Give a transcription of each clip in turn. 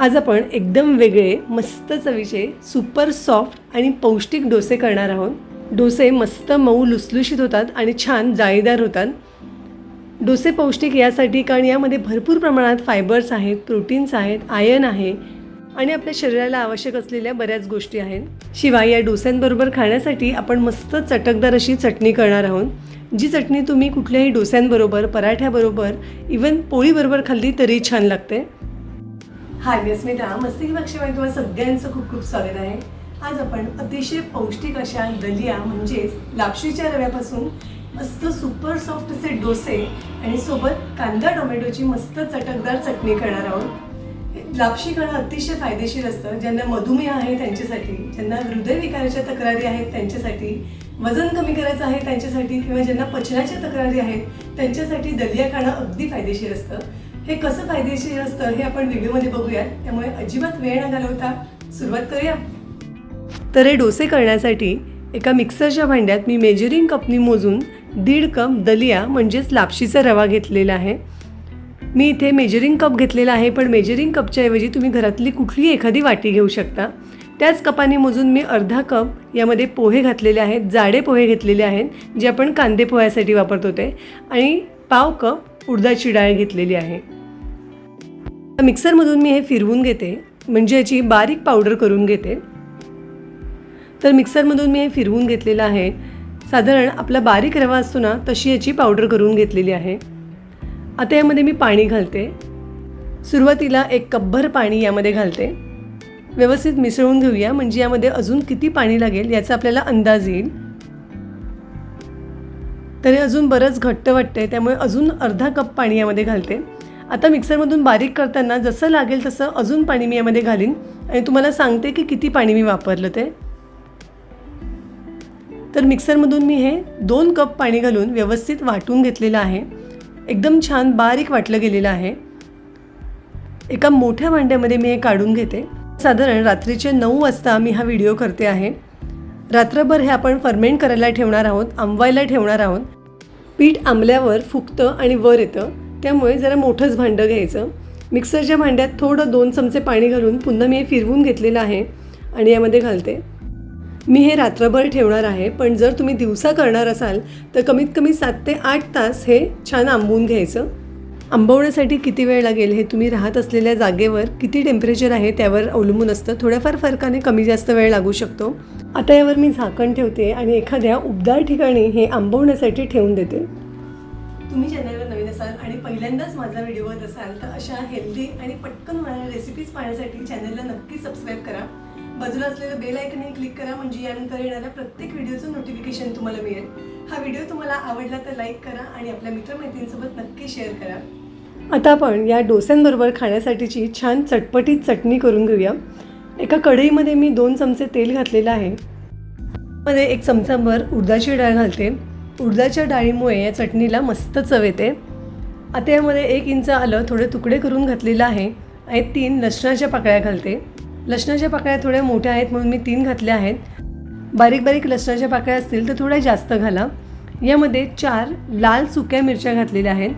आज आपण एकदम वेगळे मस्त चवीचे सुपर सॉफ्ट आणि पौष्टिक डोसे करणार आहोत. डोसे मस्त मऊ लुसलुशीत होतात आणि छान जाळीदार होतात. डोसे पौष्टिक यासाठी कारण यामध्ये भरपूर प्रमाणात फायबर्स आहेत प्रोटीन्स आहेत आयर्न आहे आणि आपल्या शरीराला आवश्यक असलेल्या बऱ्याच गोष्टी आहेत. शिवाय या डोस्यांबरोबर खाण्यासाठी आपण मस्त चटकदार अशी चटणी करणार आहोत. जी चटणी तुम्ही कुठल्याही डोस्यांबरोबर पराठ्याबरोबर इवन पोळीबरोबर खाल्ली तरी छान लागते. हाय मी अस्मिता मस्ती पक्षामध्ये तुम्हाला सगळ्यांचं खूप खूप स्वागत आहे. आज आपण अतिशय पौष्टिक अशा दलिया म्हणजेच लापशीच्या रव्यापासून मस्त सुपर सॉफ्ट असे डोसे आणि सोबत कांदा टोमॅटोची मस्त चटकदार चटणी करणार आहोत. लापशी खाणं अतिशय फायदेशीर असतं. ज्यांना मधुमेह आहे त्यांच्यासाठी ज्यांना हृदयविकाराच्या तक्रारी आहेत त्यांच्यासाठी वजन कमी करायचं आहे त्यांच्यासाठी किंवा ज्यांना पचनाच्या तक्रारी आहेत त्यांच्यासाठी दलिया खाणं अगदी फायदेशीर असतं. हे कसं फायदेशीर असतं हे आपण व्हिडिओमध्ये बघूया त्यामुळे अजिबात वेळ न घालवता सुरुवात करूया. तर हे डोसे करण्यासाठी एका मिक्सरच्या भांड्यात मी मेजरिंग कपनी मोजून दीड कप दलिया म्हणजेच लापशीचा रवा घेतलेला आहे. मी इथे मेजरिंग कप घेतलेला आहे पण मेजरिंग कपच्या ऐवजी तुम्ही घरातली कुठलीही एखादी वाटी घेऊ शकता. त्याच कपाने मोजून मी अर्धा कप यामध्ये पोहे घातलेले आहेत जाडे पोहे घेतलेले आहेत जे आपण कांदे पोह्यासाठी वापरतो ते. आणि पाव कप उडदाची डाळ घेतलेली आहे. मिक्सरमधून मी हे फिरवून घेते म्हणजे याची बारीक पावडर करून घेते. तर मिक्सरमधून मी हे फिरवून घेतलेलं आहे. साधारण आपला बारीक रवा असतो ना तशी याची पावडर करून घेतलेली आहे. आता यामध्ये मी पाणी घालते. सुरुवातीला एक कपभर पाणी यामध्ये घालते. व्यवस्थित मिसळून घेऊया म्हणजे यामध्ये अजून किती पाणी लागेल याचा आपल्याला अंदाज येईल. तरी अजून बरंच घट्ट वाटते त्यामुळे अजून अर्धा कप पाणी यामध्ये घालते. आता मिक्सरमधून बारीक करताना जसं लागेल तसं अजून पाणी मी यामध्ये घालीन. आणि तुम्हाला सांगते की किती पाणी मी वापरलं ते. तर मिक्सरमधून मी हे दोन कप पाणी घालून व्यवस्थित वाटून घेतलेलं आहे. एकदम छान बारीक वाटलं गेलेलं आहे. एका मोठ्या भांड्यामध्ये मी हे काढून घेते. साधारण रात्रीचे नऊ वाजता मी हा व्हिडिओ करते आहे. रात्रभर हे आपण फर्मेंट करायला ठेवणार आहोत आंबवायला ठेवणार आहोत. पीठ आंबल्यावर फुगतं आणि वर येतं. त्यामुळे जरा मोठंच भांडं घ्यायचं. मिक्सरच्या भांड्यात थोडं दोन चमचे पाणी घालून पुन्हा मी हे फिरवून घेतलेलं आहे आणि यामध्ये घालते. मी हे रात्रभर ठेवणार आहे पण जर तुम्ही दिवसा करणार असाल तर कमीत कमी सात ते आठ तास हे छान आंबवून घ्यायचं. आंबवण्यासाठी किती वेळ लागेल हे तुम्ही राहत असलेल्या जागेवर किती टेम्परेचर आहे त्यावर अवलंबून असतं. थोड्याफार फरकाने कमी जास्त वेळ लागू शकतो. आता यावर मी झाकण ठेवते आणि एखाद्या उबदार ठिकाणी हे आंबवण्यासाठी ठेवून देते. तुम्ही चॅनलवर नवीन असाल आणि पहिल्यांदाच माझा व्हिडिओ बघत असाल तर अशा हेल्दी आणि पटकन होणाऱ्या रेसिपीज पाहण्यासाठी चॅनलला नक्की सबस्क्राईब करा. बाजूला असलेलं बेल आयकनही क्लिक करा म्हणजे यानंतर येणाऱ्या प्रत्येक व्हिडिओचं नोटिफिकेशन तुम्हाला मिळेल. हा व्हिडिओ तुम्हाला आवडला तर लाईक करा आणि आपल्या मित्रमैत्रिणींसोबत नक्की शेअर करा. आता आपण या डोस्यांबरोबर खाण्यासाठीची छान चटपटीत चटणी करून घेऊया. एका कढईमध्ये मी दोन चमचे तेल घातलेलं आहे. मध्ये एक चमचाभर उडदाची डाळ घालते. उडदाच्या डाळीमुळे या चटणीला मस्त चव येते. आता यामध्ये एक इंच आलं थोडे तुकडे करून घातलेलं आहे आणि तीन लसणाच्या पाकळ्या घालते. लसणाच्या पाकळ्या थोड्या मोठ्या आहेत म्हणून मी तीन घातल्या आहेत. बारीक बारीक लसणाच्या पाकळ्या असतील तर थोड्या जास्त घाला. यामध्ये चार लाल सुक्या मिरच्या घातलेल्या आहेत.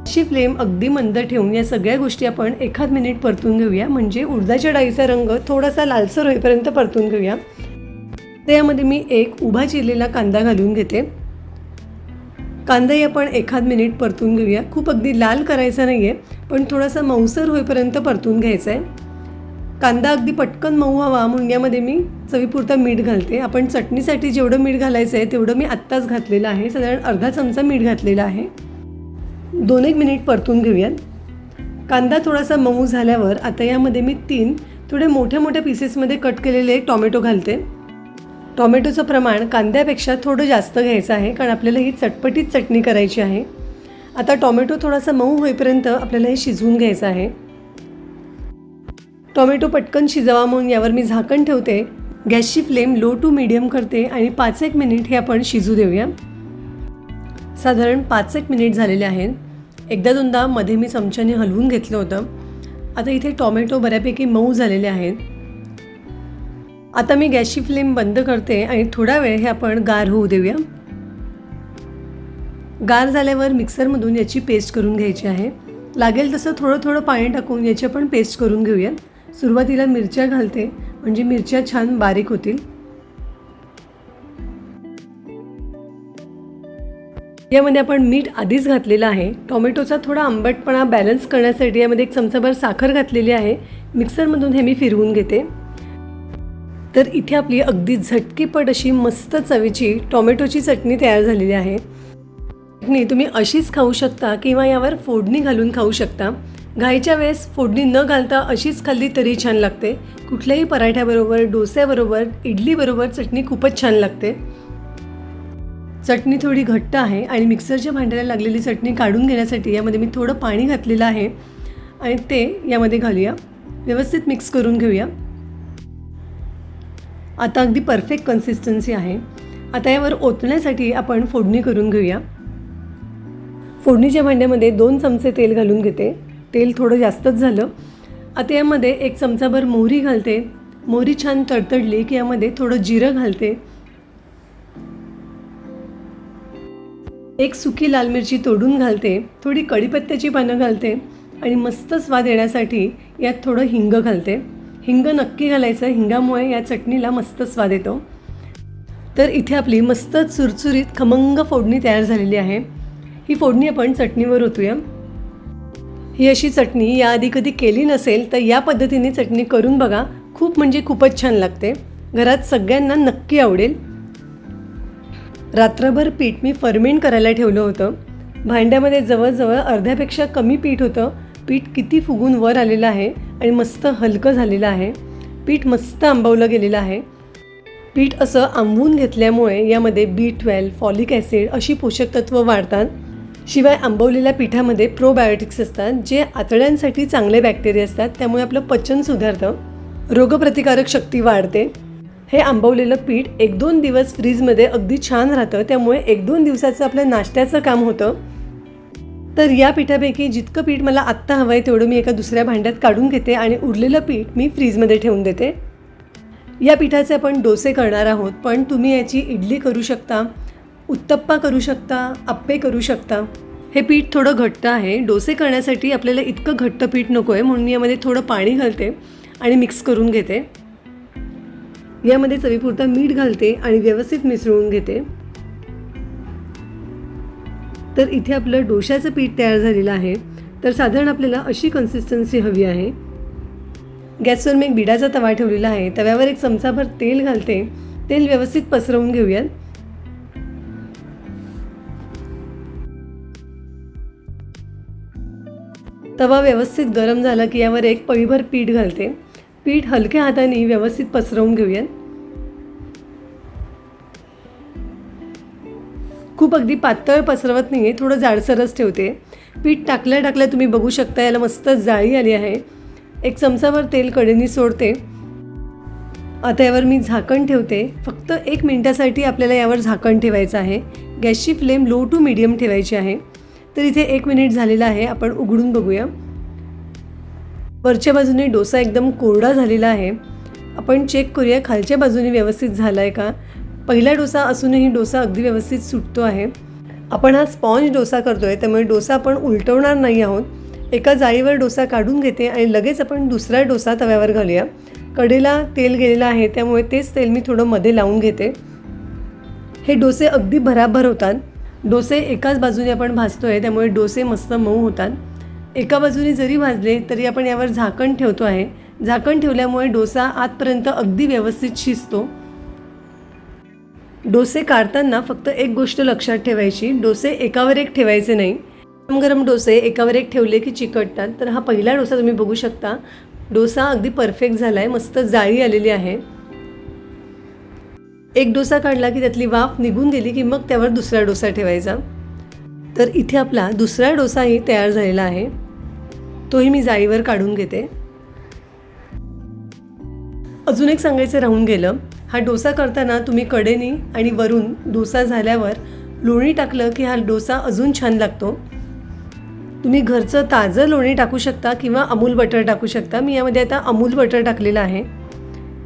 अशी फ्लेम अगदी मंद ठेवून या सगळ्या गोष्टी आपण एखाद मिनिट परतून घेऊया. म्हणजे उडदाच्या डाळीचा रंग थोडासा लालसर होईपर्यंत परतून घेऊया. त्यामध्ये मी एक उभा चिरलेला कांदा घालून घेते. कांदाही आपण एखाद मिनिट परतून घेऊया. खूप अगदी लाल करायचा नाही आहे पण थोडासा मऊसर होईपर्यंत परतून घ्यायचा आहे कांदा अगदी पटकन मऊ हवा म्हणून यामध्ये मी चवीपुरता मीठ घालते. आपण चटणीसाठी जेवढं मीठ घालायचं आहे तेवढं मी आत्ताच घातलेलं आहे. साधारण अर्धा चमचा मीठ घातलेला आहे. दोन एक मिनिट परतून घेऊयात. कांदा थोडासा मऊ झाल्यावर आता यामध्ये मी तीन थोडे मोठ्या मोठ्या पीसेसमध्ये कट केलेले टॉमॅटो घालते. टॉमॅटोचं प्रमाण कांद्यापेक्षा थोडं जास्त घ्यायचं आहे कारण आपल्याला ही चटपटीत चटणी करायची आहे. आता टॉमॅटो थोडासा मऊ होईपर्यंत आपल्याला हे शिजवून घ्यायचं आहे. टॉमॅटो पटकन शिजवा म्हणून यावर मी झाकण ठेवते. गॅसची फ्लेम लो टू मिडियम करते आणि पाच एक मिनिट हे आपण शिजू देऊया. साधारण पाच एक मिनिट झालेले आहेत. एकदा दोनदा मध्ये मी चमच्याने हलवून घेतलं होतं. आता इथे टॉमॅटो बऱ्यापैकी मऊ झालेले आहेत. आता मी गॅसची फ्लेम बंद करते आणि थोडा वेळ हे आपण गार होऊ देऊया. गार झाल्यावर मिक्सरमधून याची पेस्ट करून घ्यायची आहे. लागेल तसं थोडं थोडं पाणी टाकून याची आपण पेस्ट करून घेऊयात सुरुवातीला मिरच्या घालते. म्हणजे मिरच्या छान बारीक होतील. यामध्ये आपण मीठ आधीच घातलेलं आहे. टोमॅटोचा थोडा आंबटपणा बॅलन्स करण्यासाठी यामध्ये एक चमचाभर साखर घातलेली आहे. मिक्सरमधून हे मी फिरवून घेते. तर इथे आपली अगदी झटकीपट अशी मस्त चवीची टोमॅटोची चटणी तयार झालेली आहे. चटणी तुम्ही अशीच खाऊ शकता किंवा यावर फोडणी घालून खाऊ शकता. घाईच्या वेळेस फोडणी न घालता अशीच खाल्ली तरी छान लागते. कुठल्याही पराठ्याबरोबर डोस्याबरोबर इडलीबरोबर चटणी खूपच छान लागते. चटणी थोडी घट्ट आहे आणि मिक्सरच्या भांड्याला लागलेली चटणी काढून घेण्यासाठी यामध्ये मी थोडं पाणी घातलेलं आहे. आणि ते यामध्ये घालूया. व्यवस्थित मिक्स करून घेऊया. आता अगदी परफेक्ट कन्सिस्टन्सी आहे. आता यावर ओतण्यासाठी आपण फोडणी करून घेऊया. फोडणीच्या भांड्यामध्ये दोन चमचे तेल घालून घेते. तेल थोडं जास्तच झालं. आता यामध्ये एक चमचाभर मोहरी घालते. मोहरी छान तडतडली की यामध्ये थोडं जिरं घालते. एक सुकी लाल मिरची तोडून घालते थोडी कढीपत्त्याची पानं घालते आणि मस्त स्वाद येण्यासाठी यात थोडं हिंग घालते. हिंग नक्की घालायचं हिंगामुळे या चटणीला मस्त स्वाद येतो. तर इथे आपली मस्त चुरचुरीत खमंग फोडणी तयार झालेली आहे. ही फोडणी आपण चटणीवर ओतूया. ही अशी चटणी याआधी कधी केली नसेल तर या पद्धतीने चटणी करून बघा. खूप म्हणजे खूपच छान लागते. घरात सगळ्यांना नक्की आवडेल. रात्रभर पीठ मी फर्मेंट करायला ठेवलं होतं. भांड्यामध्ये जवळजवळ अर्ध्यापेक्षा कमी पीठ होतं. पीठ किती फुगून वर आलेलं आहे आणि मस्त हलकं झालेलं आहे. पीठ मस्त आंबवलं गेलेलं आहे. पीठ असं आंबवून घेतल्यामुळे यामध्ये बी ट्वेल्व फॉलिक ॲसिड अशी पोषक तत्त्व वाढतात. शिवाय आंबवलेल्या पिठामध्ये प्रोबायोटिक्स असतात जे आतड्यांसाठी चांगले बॅक्टेरिया असतात त्यामुळे आपलं पचन सुधारतं. रोगप्रतिकारक शक्ती वाढते. हे आंबवलेलं पीठ एक दोन दिवस फ्रीजमध्ये अगदी छान राहतं त्यामुळे एक दोन दिवसाचं आपलं नाश्त्याचं काम होतं. तर या पिठापैकी जितकं पीठ मला आत्ता हवं आहे तेवढं मी एका दुसऱ्या भांड्यात काढून घेते आणि उरलेलं पीठ मी फ्रीजमध्ये ठेवून देते. या पिठाचे आपण डोसे करणार आहोत पण तुम्ही याची इडली करू शकता उत्तप्पा करू शकता आप्पे करू शकता. हे पीठ थोडं घट्ट आहे डोसे करण्यासाठी आपल्याला इतकं घट्ट पीठ नको आहे म्हणून मी यामध्ये थोडं पाणी घालते आणि मिक्स करून घेते. यामध्ये चवीपुरता मीठ घालते आणि व्यवस्थित मिसळून घेते. तर इथे आपलं डोशाचं पीठ तयार झालेलं आहे. तर साधारण आपल्याला अशी कन्सिस्टन्सी हवी आहे. गॅसवर मी एक बिडाचा तवा ठेवलेला आहे. तव्यावर एक चमचाभर तेल घालते. तेल व्यवस्थित पसरवून घेऊयात. तवा व्यवस्थित गरम झाला की यावर एक पळीभर पीठ घालते. पीठ हलक्या हाताने व्यवस्थित पसरवून घेऊयात. खूप अगदी पातळ पसरवत नाही आहे थोडं जाडसरच ठेवते. पीठ टाकल्या टाकल्या तुम्ही बघू शकता याला मस्त जाळी आली आहे. एक चमचावर तेल कडेनी सोडते. आता यावर मी झाकण ठेवते. फक्त एक मिनटासाठी आपल्याला यावर झाकण ठेवायचं आहे. गॅसची फ्लेम लो टू मिडियम ठेवायची आहे. तर इथे एक मिनिट झालेला आहे आपण उघडून बघूया. वरच्या बाजूने डोसा एकदम कोरडा झालेला आहे. आपण चेक करूया खालच्या बाजूने व्यवस्थित झाला आहे का? पहिला डोसा असूनही डोसा अगदी व्यवस्थित सुटतो आहे. आपण हा स्पॉन्ज डोसा करतो आहे त्यामुळे डोसा आपण उलटवणार नाही आहोत. एका जाळीवर डोसा काढून घेते आणि लगेच आपण दुसरा डोसा तव्यावर घालूया. कडेला तेल गेलेलं आहे त्यामुळे तेच तेल मी थोडं मध्ये लावून घेते. हे डोसे अगदी भराभर होतात. डोसे एकाच बाजूने आपण भाजतो आहे त्यामुळे डोसे मस्त मऊ होतात. एका बाजूने जरी भाजले तरी आपण यावर झाकण ठेवतो आहे. झाकण ठेवल्यामुळे डोसा आतपर्यंत अगदी व्यवस्थित शिजतो. डोसे काढताना फक्त एक गोष्ट लक्षात ठेवायची डोसे एकावर एक ठेवायचे नाही. गरम गरम डोसे एकावर एक ठेवले की चिकटतात. तर हा पहिला डोसा तुम्ही बघू शकता. डोसा अगदी परफेक्ट झाला आहे मस्त जाळी आलेली आहे. एक डोसा काढला की त्यातली वाफ निघून गेली की मग त्यावर दुसरा डोसा ठेवायचा. तर इथे आपला दुसरा डोसाही तयार झालेला आहे. तोही मी जाळीवर काढून घेते. अजून एक सांगायचं राहून गेलं. हा डोसा करताना तुम्ही कडेनी आणि वरून डोसा झाल्यावर लोणी टाकलं की हा डोसा अजून छान लागतो. तुम्ही घरचं ताजं लोणी टाकू शकता किंवा अमूल बटर टाकू शकता. मी यामध्ये आता अमूल बटर टाकलेलं आहे.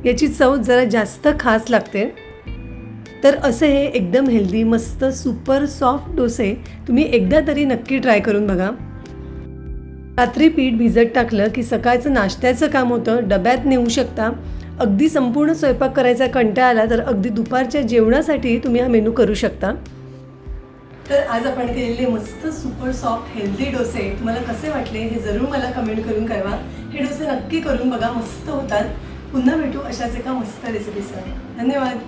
याची चव जरा जास्त खास लागते. तर असे हे एकदम हेल्दी मस्त सुपर सॉफ्ट डोसे तुम्ही एकदा तरी नक्की ट्राय करून बघा. रात्री पीठ भिजत टाकलं की सकाळचं नाश्त्याचं काम होतं डब्यात नेऊ शकता. अगदी संपूर्ण स्वयंपाक करायचा कंटाळा आला तर अगदी दुपारच्या जेवणासाठी तुम्ही हा मेनू करू शकता. तर आज आपण केलेले मस्त सुपर सॉफ्ट हेल्दी डोसे. तुम्हाला कसे वाटले हे जरूर मला कमेंट करून कळवा. हे डोसे नक्की करून बघा मस्त होतात. पुन्हा भेटू अशाच एका मस्त रेसिपीसह धन्यवाद.